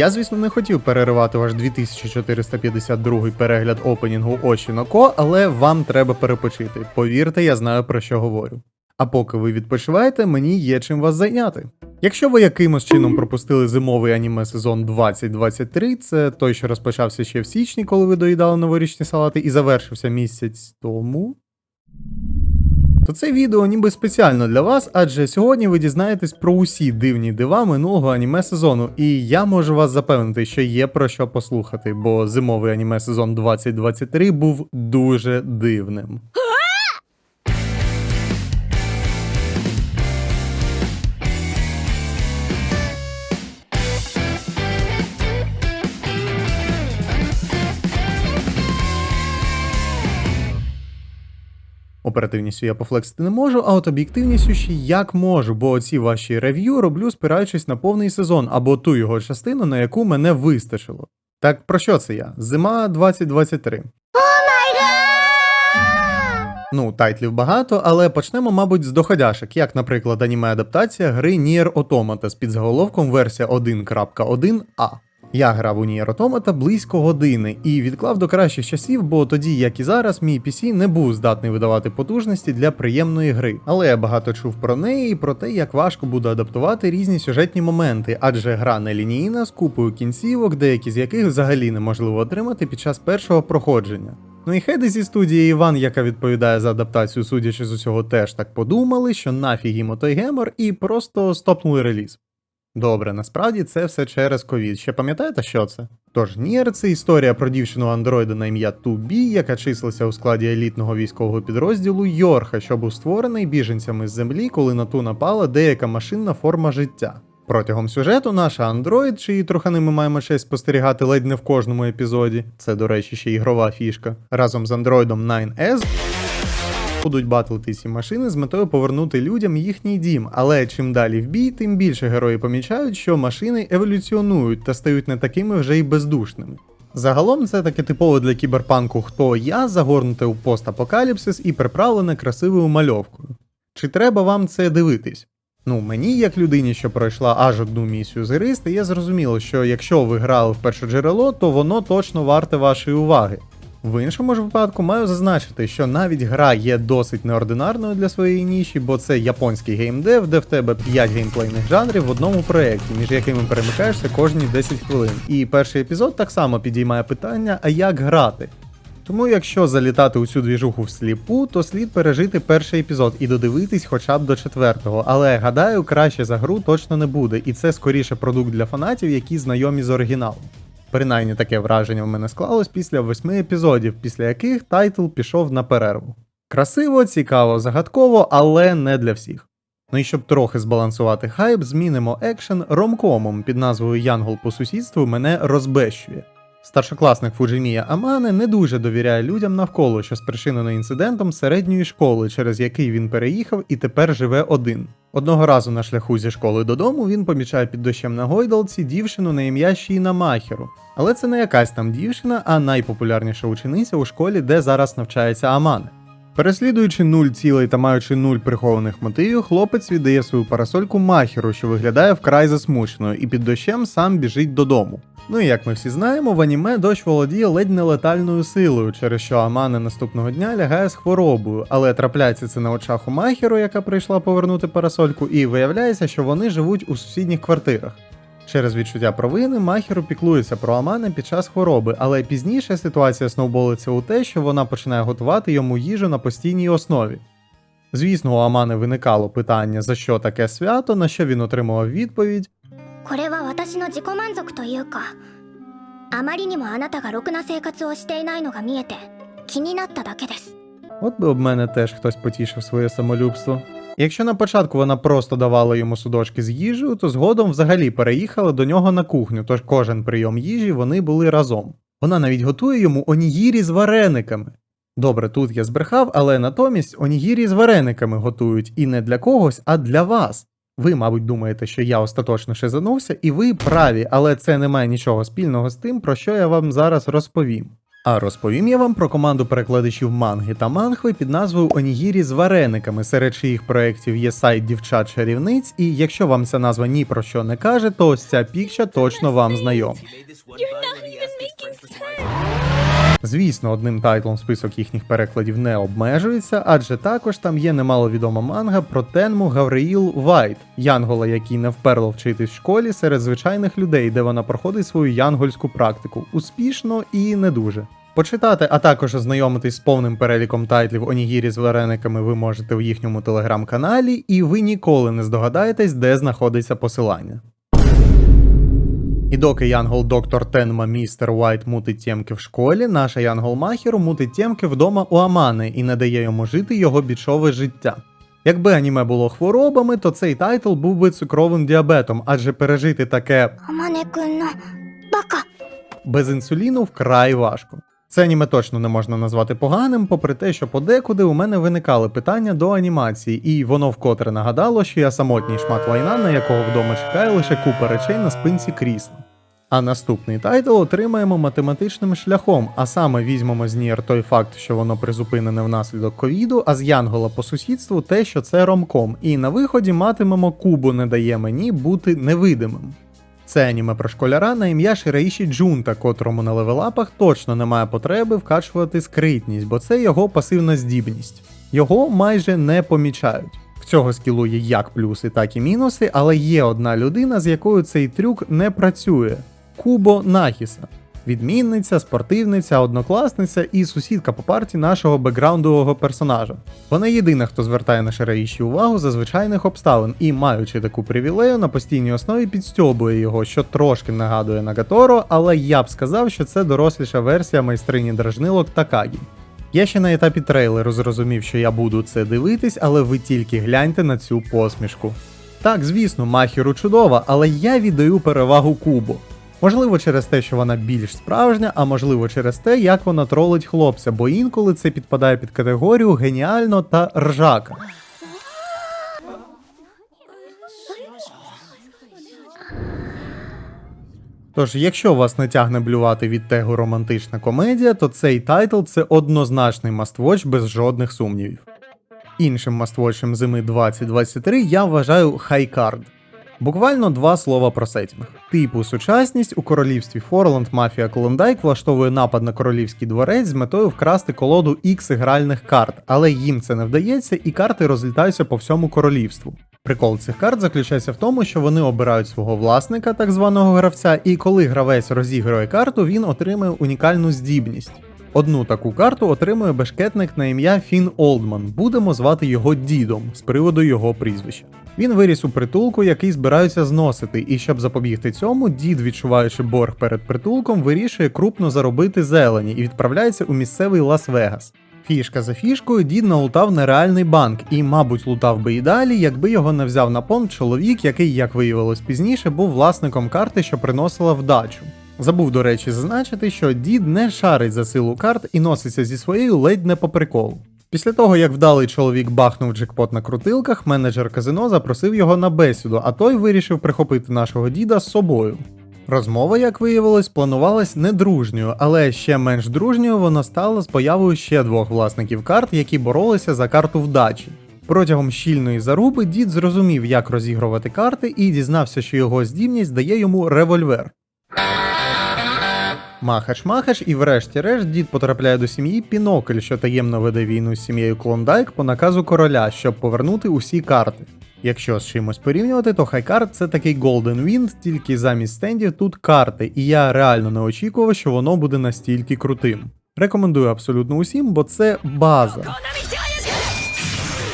Я, звісно, не хотів переривати ваш 2452 перегляд опенінгу Ко, але вам треба перепочити. Повірте, я знаю про що говорю. А поки ви відпочиваєте, мені є чим вас зайняти. Якщо ви якимось чином пропустили зимовий аніме сезон 2023, це той, що розпочався ще в січні, коли ви доїдали новорічні салати, і завершився місяць тому. То це відео ніби спеціально для вас, адже сьогодні ви дізнаєтесь про усі дивні дива минулого аніме сезону, і я можу вас запевнити, що є про що послухати, бо зимовий аніме сезон 2023 був дуже дивним. Оперативністю я пофлексити не можу, а от об'єктивністю ще як можу, бо оці ваші рев'ю роблю спираючись на повний сезон або ту його частину, на яку мене вистачило. Так про що це я? Зима 2023. Ну, тайтлів багато, але почнемо, мабуть, з доходяшок, як, наприклад, аніме-адаптація гри Nier Automata з підзаголовком версія 1.1а. Я грав у Nier Automata близько години і відклав до кращих часів, бо тоді, як і зараз, мій PC не був здатний видавати потужності для приємної гри. Але я багато чув про неї і про те, як важко буде адаптувати різні сюжетні моменти, адже гра не лінійна з купою кінцівок, деякі з яких взагалі неможливо отримати під час першого проходження. Ну і хеди зі студії Іван, яка відповідає за адаптацію, судячи з усього, теж так подумали, що нафіг їм отой гемор, і просто стопнули реліз. Добре, насправді це все через ковід. Ще пам'ятаєте, що це? Тож Нір це історія про дівчину андроїда на ім'я Тубі, яка числилася у складі елітного військового підрозділу Йорха, що був створений біженцями з землі, коли на ту напала деяка машинна форма життя. Протягом сюжету наша андроїд, чиї трохани ми маємо честь спостерігати ледь не в кожному епізоді, це, до речі, ще ігрова фішка, разом з андроїдом 9S будуть батлити ці машини з метою повернути людям їхній дім. Але чим далі в бій, тим більше герої помічають, що машини еволюціонують та стають не такими вже й бездушними. Загалом це таке типове для кіберпанку хто я, загорнуте у постапокаліпсис і приправлене красивою мальовкою. Чи треба вам це дивитись? Ну, мені, як людині, що пройшла аж одну місію з гри, стає зрозуміло, що якщо ви грали в перше джерело, то воно точно варте вашої уваги. В іншому ж випадку маю зазначити, що навіть гра є досить неординарною для своєї ніші, бо це японський геймдев, де в тебе 5 геймплейних жанрів в одному проєкті, між якими перемикаєшся кожні 10 хвилин. І перший епізод так само підіймає питання, а як грати. Тому якщо залітати у цю двіжуху всліпу, то слід пережити перший епізод і додивитись хоча б до четвертого. Але гадаю, краще за гру точно не буде, і це скоріше продукт для фанатів, які знайомі з оригіналом. Принаймні таке враження в мене склалось після восьми епізодів, після яких тайтл пішов на перерву. Красиво, цікаво, загадково, але не для всіх. Ну і щоб трохи збалансувати хайп, змінимо екшен ромкомом під назвою Янгол по сусідству мене розбещує. Старшокласник Фуджимія Амане не дуже довіряє людям навколо, що спричинено інцидентом середньої школи, через який він переїхав і тепер живе один. Одного разу на шляху зі школи додому він помічає під дощем на гойдалці дівчину на ім'я Шіна Махеру. Але це не якась там дівчина, а найпопулярніша учениця у школі, де зараз навчається Амане. Переслідуючи нуль цілей та маючи нуль прихованих мотивів, хлопець віддає свою парасольку Махеру, що виглядає вкрай засмученою, і під дощем сам біжить додому. Ну і як ми всі знаємо, в аніме дощ володіє ледь не летальною силою, через що Амане наступного дня лягає з хворобою, але трапляється це на очах у Махеру, яка прийшла повернути парасольку, і виявляється, що вони живуть у сусідніх квартирах. Через відчуття провини Махеру піклується про Амане під час хвороби, але пізніше ситуація сновболиться у те, що вона починає готувати йому їжу на постійній основі. Звісно, у Амани виникало питання, за що таке свято, на що він отримував відповідь. これは私の自己満足というかあまりにもあなたがろくな生活をしていないのが見えて気になっただけです От би об мене теж хтось потішив своє самолюбство. Якщо на початку вона просто давала йому судочки з їжею, то згодом взагалі переїхала до нього на кухню, тож кожен прийом їжі вони були разом. Вона навіть готує йому онігірі з варениками. Добре, тут я збрехав, але натомість онігірі з варениками готують і не для когось, а для вас. Ви, мабуть, думаєте, що я остаточно шизанувся, і ви праві, але це не має нічого спільного з тим, про що я вам зараз розповім. А розповім я вам про команду перекладачів манги та мангви під назвою Онігірі з варениками, серед чиїх проєктів є сайт дівчат чарівниць, і якщо вам ця назва ні про що не каже, то ось ця пікча точно вам знайома. Звісно, одним тайтлом список їхніх перекладів не обмежується, адже також там є немаловідома манга про Тенму Гавриїл Вайт, янгола, який не вперло вчитись в школі серед звичайних людей, де вона проходить свою янгольську практику успішно і не дуже. Почитати, а також ознайомитись з повним переліком тайтлів Онігірі з варениками ви можете в їхньому телеграм-каналі, і ви ніколи не здогадаєтесь, де знаходиться посилання. І доки Янгол доктор Тенма містер Уайт мутить тємки в школі, наша Янгол Махіру мутить тємки вдома у Амани і не дає йому жити його бічове життя. Якби аніме було хворобами, то цей тайтл був би цукровим діабетом, адже пережити таке Амане-кун бака без інсуліну вкрай важко. Це аніме точно не можна назвати поганим, попри те, що подекуди у мене виникали питання до анімації, і воно вкотре нагадало, що я самотній шмат лайна, на якого вдома чекає лише купа речей на спинці крісла. А наступний тайтл отримаємо математичним шляхом, а саме візьмемо з Нір той факт, що воно призупинене внаслідок ковіду, а з Янгола по сусідству те, що це ромком, і на виході матимемо Кубу не дає мені бути невидимим. Це аніме про школяра на ім'я Шираїші Джунта, котрому на левелапах точно немає потреби вкачувати скритність, бо це його пасивна здібність. Його майже не помічають. В цього скілу є як плюси, так і мінуси, але є одна людина, з якою цей трюк не працює Кубо Нахіса. Відмінниця, спортивниця, однокласниця і сусідка по парті нашого бекграундового персонажа. Вона єдина, хто звертає на Шираїші увагу за звичайних обставин і, маючи таку привілею, на постійній основі підстьобує його, що трошки нагадує Нагаторо, але я б сказав, що це доросліша версія майстрині дражнилок Такагі. Я ще на етапі трейлеру зрозумів, що я буду це дивитись, але ви тільки гляньте на цю посмішку. Так, звісно, Махіру чудова, але я віддаю перевагу Кубу. Можливо, через те, що вона більш справжня, а можливо через те, як вона тролить хлопця, бо інколи це підпадає під категорію геніально та ржака. Тож, якщо вас не тягне блювати від тегу романтична комедія, то цей тайтл це однозначний маствоч без жодних сумнівів. Іншим маствочем зими 2023 я вважаю Хайкард. Буквально два слова про сетінг. Типу сучасність у королівстві Форланд мафія Клондайк влаштовує напад на королівський дворець з метою вкрасти колоду X гральних карт, але їм це не вдається, і карти розлітаються по всьому королівству. Прикол цих карт заключається в тому, що вони обирають свого власника, так званого гравця, і коли гравець розігрує карту, він отримує унікальну здібність. Одну таку карту отримує бешкетник на ім'я Фін Олдман. Будемо звати його дідом з приводу його прізвища. Він виріс у притулку, який збираються зносити, і щоб запобігти цьому, дід, відчуваючи борг перед притулком, вирішує крупно заробити зелені і відправляється у місцевий Лас-Вегас. Фішка за фішкою дід налутав нереальний банк і, мабуть, лутав би і далі, якби його не взяв на понт чоловік, який, як виявилось пізніше, був власником карти, що приносила вдачу. Забув, до речі, зазначити, що дід не шарить за силу карт і носиться зі своєю ледь не по приколу. Після того, як вдалий чоловік бахнув джекпот на крутилках, менеджер казино запросив його на бесіду, а той вирішив прихопити нашого діда з собою. Розмова, як виявилось, планувалась недружньою, але ще менш дружньою вона стала з появою ще двох власників карт, які боролися за карту вдачі. Протягом щільної заруби дід зрозумів, як розігрувати карти, і дізнався, що його здібність дає йому револьвер. Махач-махач, і врешті-решт дід потрапляє до сім'ї Пінокль, що таємно веде війну з сім'єю Клондайк по наказу короля, щоб повернути усі карти. Якщо з чимось порівнювати, то Хайкард це такий Golden Wind, тільки замість стендів тут карти, і я реально не очікував, що воно буде настільки крутим. Рекомендую абсолютно усім, бо це база.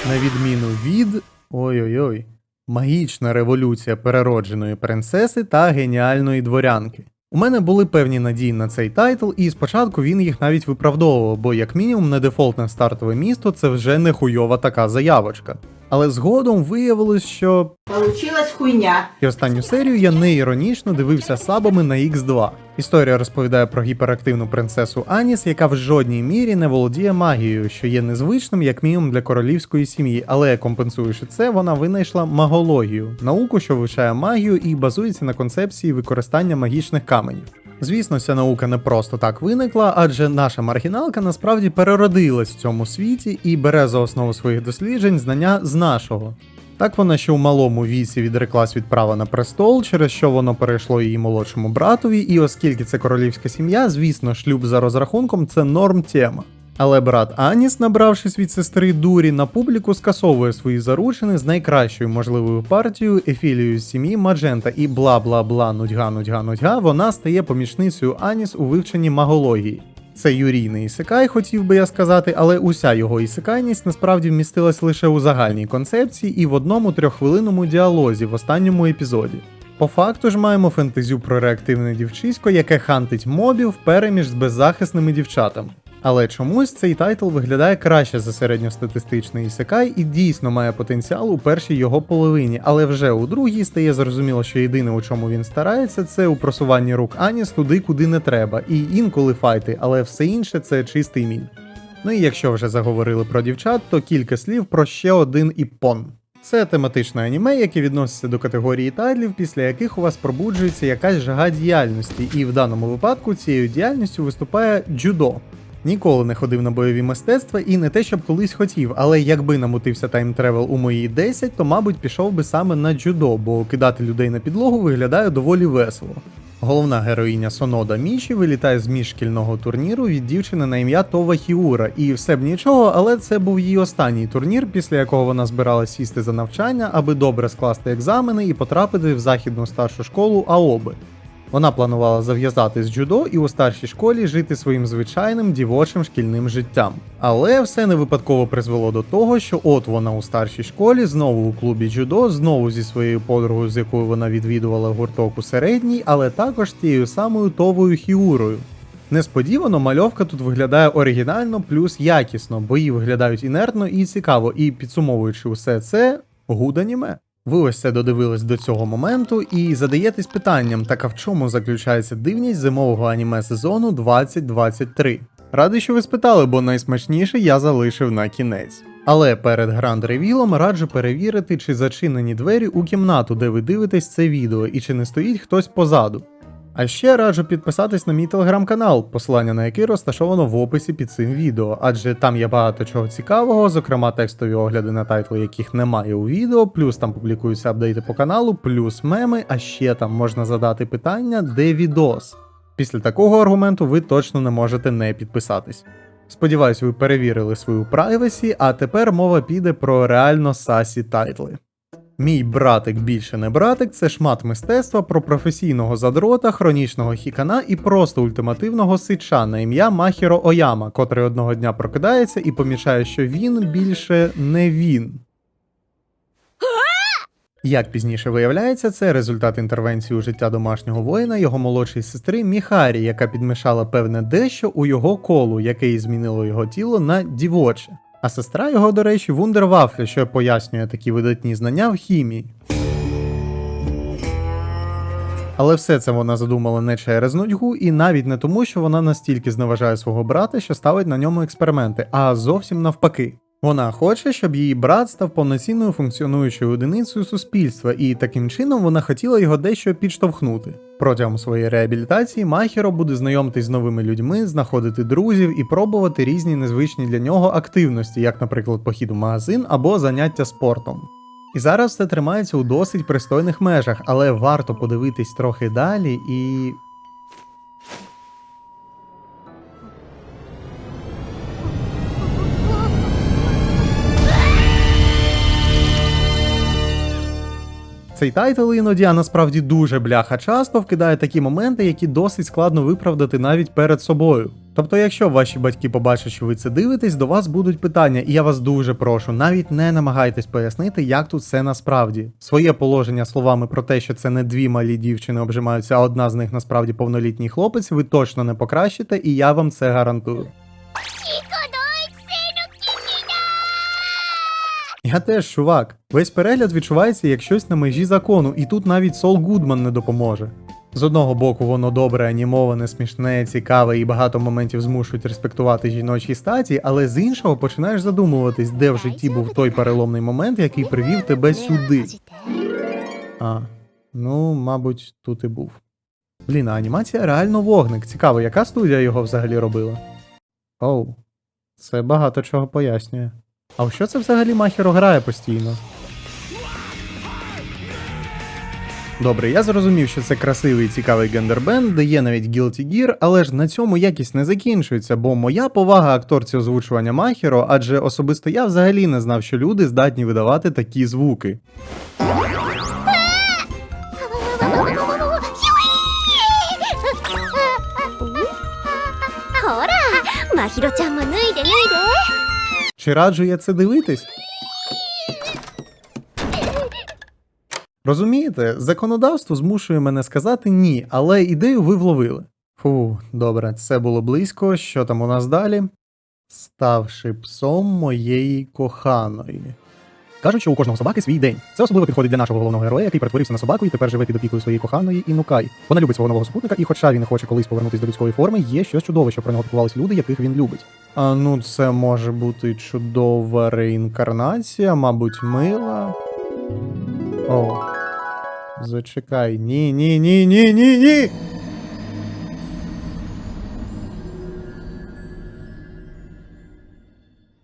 На відміну від. Ой-ой-ой. Магічна революція переродженої принцеси та геніальної дворянки. У мене були певні надії на цей тайтл, і спочатку він їх навіть виправдовував, бо як мінімум не дефолтне стартове місто це вже не хуйова така заявочка. Але згодом виявилось, що Получилась хуйня. і останню серію я не іронічно дивився сабами на X2. Історія розповідає про гіперактивну принцесу Аніс, яка в жодній мірі не володіє магією, що є незвичним як мінімум для королівської сім'ї, але компенсуючи це, вона винайшла магологію, науку, що вивчає магію і базується на концепції використання магічних каменів. Звісно, ця наука не просто так виникла, адже наша маргіналка насправді переродилась в цьому світі і бере за основу своїх досліджень знання з нашого. Так вона ще у малому віці відреклась від права на престол, через що воно перейшло її молодшому братові, і оскільки це королівська сім'я, звісно, шлюб за розрахунком це норм тема. Але брат Аніс, набравшись від сестри Дурі, на публіку скасовує свої заручини з найкращою можливою партією Ефілією з сім'ї Маджента і бла бла бла нудьга нудьга нудьга, вона стає помічницею Аніс у вивченні магології. Це юрійний ісекай, хотів би я сказати, але уся його ісекайність насправді вмістилась лише у загальній концепції і в одному трьоххвилинному діалозі в останньому епізоді. По факту ж маємо фентезю про реактивне дівчисько, яке хантить мобів переміж з беззахисними дівчатами. Але чомусь цей тайтл виглядає краще за середньостатистичний ісекай і дійсно має потенціал у першій його половині, але вже у другій стає зрозуміло, що єдине, у чому він старається, це у просуванні рук Аніс туди, куди не треба, і інколи файти, але все інше це чистий мін. Ну і якщо вже заговорили про дівчат, то кілька слів про ще один іппон. Це тематичне аніме, яке відноситься до категорії тайтлів, після яких у вас пробуджується якась жага діяльності, і в даному випадку цією діяльністю виступає джудо. Ніколи не ходив на бойові мистецтва і не те, щоб колись хотів, але якби намутився тайм-тревел у моїй 10, то мабуть пішов би саме на джудо, бо кидати людей на підлогу виглядає доволі весело. Головна героїня Сонода Міші вилітає з міжшкільного турніру від дівчини на ім'я Това Хіура, і все б нічого, але це був її останній турнір, після якого вона збиралась сісти за навчання, аби добре скласти екзамени і потрапити в західну старшу школу Аоби. Вона планувала зав'язати з джудо і у старшій школі жити своїм звичайним дівочим шкільним життям. Але все не випадково призвело до того, що от вона у старшій школі, знову у клубі джудо, знову зі своєю подругою, з якою вона відвідувала гурток у середній, але також з тією самою товою хіурою. Несподівано мальовка тут виглядає оригінально плюс якісно, бої виглядають інертно і цікаво, і підсумовуючи усе це, гуд аніме. Ви ось це додивились до цього моменту і задаєтесь питанням, так а в чому заключається дивність зимового аніме сезону 2023? Радий, що ви спитали, бо найсмачніше я залишив на кінець. Але перед гранд ревілом раджу перевірити, чи зачинені двері у кімнату, де ви дивитесь це відео, і чи не стоїть хтось позаду. А ще раджу підписатись на мій телеграм-канал, посилання на який розташовано в описі під цим відео, адже там є багато чого цікавого, зокрема текстові огляди на тайтли, яких немає у відео, плюс там публікуються апдейти по каналу, плюс меми, а ще там можна задати питання, де відос. Після такого аргументу ви точно не можете не підписатись. Сподіваюсь, ви перевірили свою прайвесі, а тепер мова піде про реально сасі тайтли. Мій братик більше не братик це шмат мистецтва про професійного задрота, хронічного хікана і просто ультимативного сича на ім'я Махіро Ояма, котрий одного дня прокидається і помічає, що він більше не він. Як пізніше виявляється, це результат інтервенції у життя домашнього воїна його молодшої сестри Міхарі, яка підмішала певне дещо у його колу, яке і змінило його тіло на дівоче. А сестра його, до речі, вундервафля, що пояснює такі видатні знання в хімії. Але все це вона задумала не через нудьгу, і навіть не тому, що вона настільки зневажає свого брата, що ставить на ньому експерименти, а зовсім навпаки. Вона хоче, щоб її брат став повноцінною функціонуючою одиницею суспільства, і таким чином вона хотіла його дещо підштовхнути. Протягом своєї реабілітації Махіро буде знайомитись з новими людьми, знаходити друзів і пробувати різні незвичні для нього активності, як, наприклад, похід в магазин або заняття спортом. І зараз все тримається у досить пристойних межах, але варто подивитись трохи далі і. Цей тайтл іноді, а насправді дуже бляха часто вкидає такі моменти, які досить складно виправдати навіть перед собою. Тобто, якщо ваші батьки побачать, що ви це дивитесь, до вас будуть питання, і я вас дуже прошу, навіть не намагайтесь пояснити, як тут все насправді. Своє положення словами про те, що це не дві малі дівчини обжимаються, а одна з них насправді повнолітній хлопець, ви точно не покращите, і я вам це гарантую. Я теж, чувак. Весь перегляд відчувається як щось на межі закону, і тут навіть Сол Гудман не допоможе. З одного боку, воно добре, анімоване, смішне, цікаве і багато моментів змушують респектувати жіночі статі, але з іншого починаєш задумуватись, де в житті був той переломний момент, який привів тебе сюди. А, ну, мабуть, тут і був. Блін, а анімація реально вогник. Цікаво, яка студія його взагалі робила? Оу, це багато чого пояснює. А в що це взагалі Махіро грає постійно? Добре, я зрозумів, що це красивий і цікавий гендербенд, де є навіть Guilty Gear, але ж на цьому якість не закінчується, бо моя повага акторці озвучування Махіро, адже особисто я взагалі не знав, що люди здатні видавати такі звуки. ほらまひろちゃんも脱いで脱いで чи раджу я це дивитись? Розумієте, законодавство змушує мене сказати ні, але ідею ви вловили. Фу, добре, це було близько. Що там у нас далі? Ставши псом моєї коханої. Кажуть, що у кожного собаки свій день. Це особливо підходить для нашого головного героя, який перетворився на собаку і тепер живе під опікою своєї коханої Інукай. Вона любить свого нового супутника, і хоча він не хоче колись повернутися до людської форми, є щось чудове, що про нього піклувались люди, яких він любить. А ну, це може бути чудова реінкарнація, мабуть, мила. О. Зачекай. Ні, ні, ні, ні, ні, ні.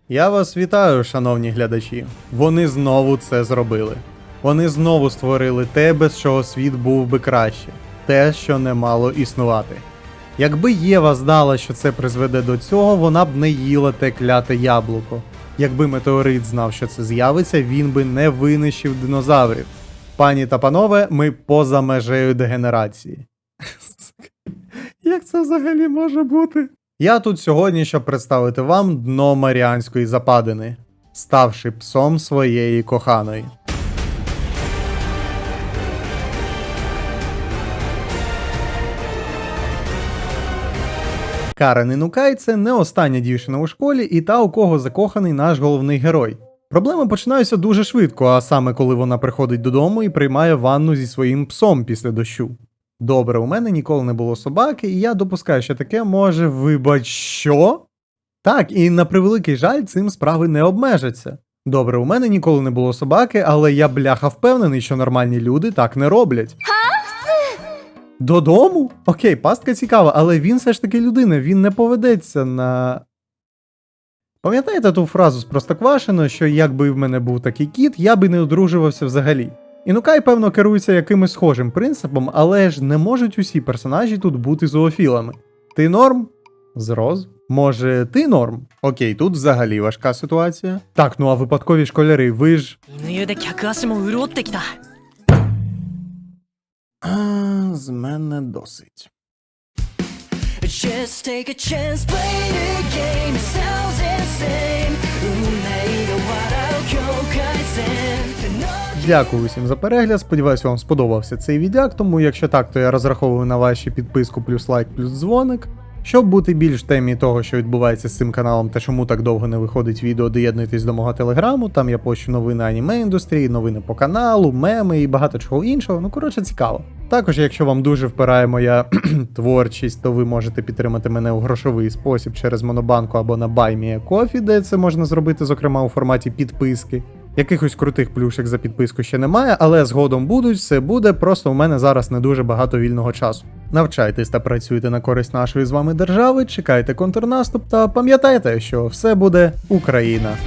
Я вас вітаю, шановні глядачі. Вони знову це зробили. Вони знову створили те, без чого світ був би краще, те, що не мало існувати. Якби Єва знала, що це призведе до цього, вона б не їла те кляте яблуко. Якби метеорит знав, що це з'явиться, він би не винищив динозаврів. Пані та панове, ми поза межею дегенерації. Як це взагалі може бути? Я тут сьогодні, щоб представити вам дно Маріанської западини, ставши псом своєї коханої. Карен Інукай це не остання дівчина у школі і та, у кого закоханий наш головний герой. Проблеми починаються дуже швидко, а саме коли вона приходить додому і приймає ванну зі своїм псом після дощу. Добре, у мене ніколи не було собаки, і я допускаю, що таке може вибач що? Так, і на превеликий жаль, цим справи не обмежаться. Добре, у мене ніколи не було собаки, але я бляха впевнений, що нормальні люди так не роблять. Додому? Окей, пастка цікава, але він все ж таки людина, він не поведеться на. Пам'ятаєте ту фразу з Простоквашино, що якби в мене був такий кіт, я би не одружувався взагалі. Інукай, певно, керується якимось схожим принципом, але ж не можуть усі персонажі тут бути зоофілами. Ти норм? Зроз. Може, ти норм? Окей, тут взагалі важка ситуація. Так, ну а випадкові школяри, ви ж. 犬湯で客足も潤ってきた А, з мене досить. Just take a chance, play the game, it sounds insane 運命の笑う境界線 Дякую усім за перегляд. Сподіваюсь, вам сподобався цей відеак, тому якщо так, то я розраховую на ваші підписку плюс лайк плюс дзвоник. Щоб бути більш в темі того, що відбувається з цим каналом та чому так довго не виходить відео, доєднуйтесь до мого телеграму. Там я пощу новини аніме індустрії, новини по каналу, меми і багато чого іншого. Ну коротше, цікаво. Також, якщо вам дуже впирає моя творчість, то ви можете підтримати мене у грошовий спосіб через Монобанку або на BuyMeACoffee, де це можна зробити, зокрема у форматі підписки. Якихось крутих плюшек за підписку ще немає, але згодом будуть, все буде. Просто у мене зараз не дуже багато вільного часу. Навчайтесь та працюйте на користь нашої з вами держави, чекайте контрнаступ та пам'ятайте, що все буде Україна.